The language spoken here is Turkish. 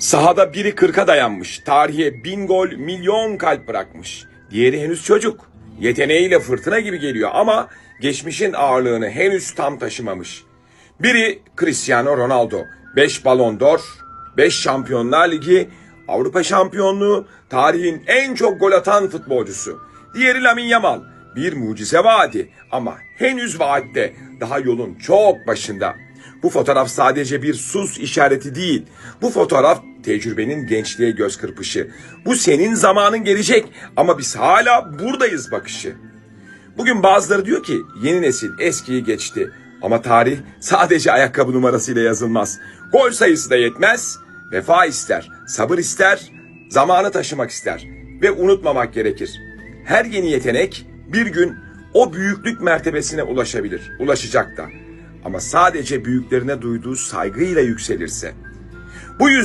Sahada biri 40'a dayanmış. Tarihe bin gol, milyon kalp bırakmış. Diğeri henüz çocuk. Yeteneğiyle fırtına gibi geliyor ama geçmişin ağırlığını henüz tam taşımamış. Biri Cristiano Ronaldo. 5 Ballon d'Or, 5 Şampiyonlar Ligi, Avrupa şampiyonluğu, tarihin en çok gol atan futbolcusu. Diğeri Lamine Yamal. Bir mucize vaadi ama henüz vaatte. Daha yolun çok başında. Bu fotoğraf sadece bir sus işareti değil. Bu fotoğraf tecrübenin gençliğe göz kırpışı. Bu senin zamanın gelecek ama biz hala buradayız bakışı. Bugün bazıları diyor ki yeni nesil eskiyi geçti. Ama tarih sadece ayakkabı numarasıyla yazılmaz. Gol sayısı da yetmez. Vefa ister, sabır ister, zamanı taşımak ister. Ve unutmamak gerekir. Her yeni yetenek bir gün o büyüklük mertebesine ulaşabilir. Ulaşacak da. Ama sadece büyüklerine duyduğu saygıyla yükselirse. Bu yüzden